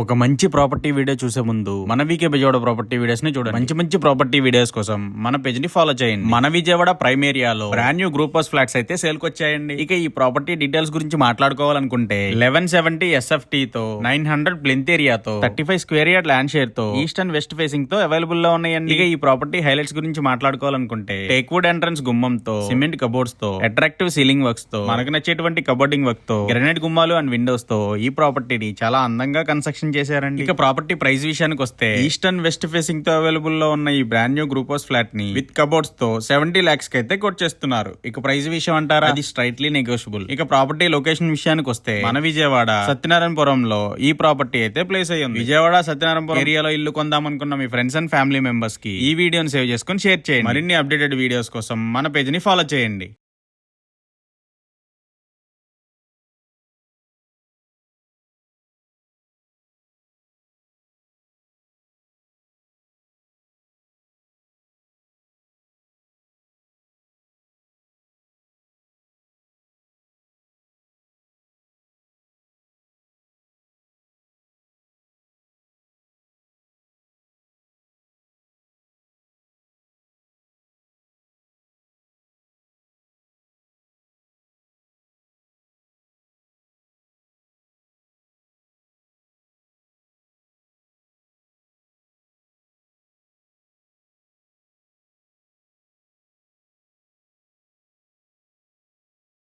ఒక మంచి property video చూసే ముందు మన వీకే విజయవాడ ప్రాపర్టీ వీడియోస్ని చూడండి. మంచి మంచి ప్రాపర్టీ వీడియోస్ కోసం మన పేజ్ని ఫాలో చేయండి. మన విజయవాడ ప్రైమ్ ఏరియాలో brand new group house flats అయితే సేల్ వచ్చాయండి. ఇక ఈ ప్రాపర్టీ డీటెయిల్స్ గురించి మాట్లాడుకోవాలనుకుంటే లెవెన్ సెవెంటీ ఎస్ఎఫ్టీ తో nine hundred plinth ఏరియాతో thirty five square yard land షేర్తో east and west ఫేసింగ్తో అవైలబుల్లో ఉన్నాయండి. ఇక ఈ ప్రాపర్టీ హైలైట్స్ గురించి మాట్లాడుకోవాలనుకుంటే టేక్వుడ్ ఎంట్రన్స్ గుమ్మంతో సిమెంట్ కబోర్డ్స్తో అట్రాక్టివ్ సీలింగ్ వర్క్స్తో మనకు నచ్చేటువంటి కబోర్డింగ్ వర్క్తో గ్రనైట్ గుమ్మాలు అండ్ విండోస్తో ఈ ప్రాపర్టీని చాలా అందంగా కన్స్ట్రక్షన్ చేశారండి. ఇక ప్రాపర్టీ ప్రైస్ విషయానికి వస్తే ఈస్ట్ అండ్ వెస్ట్ ఫేసింగ్తో అవైలబుల్లో ఉన్న ఈ బ్రాండ్ న్యూ గ్రూప్ హౌస్ ఫ్లాట్ని విత్ కబోర్డ్స్తో సెవెంటీ లాక్స్కి అయితే కొట్ చేస్తున్నారు ఇక ప్రైస్ విషయం అంటారా? అది స్ట్రైట్లీ నెగోషియబుల్ ఇక ప్రాపర్టీ లొకేషన్ విషయానికి వస్తే మన విజయవాడ సత్యనారాయణపురంలో ఈ ప్రాపర్టీ అయితే ప్లేస్ అయ్యింది విజయవాడ సత్యనారాయణపురం ఏరియాలో ఇల్లు కొందాం అనుకున్న మీ ఫ్రెండ్స్ అండ్ ఫ్యామిలీ మెంబర్స్కి ఈ వీడియోని సేవ్ చేసుకుని షేర్ చేయండి. మరిన్ని అప్డేటెడ్ వీడియోస్ కోసం మన పేజ్ని ఫాలో చేయండి.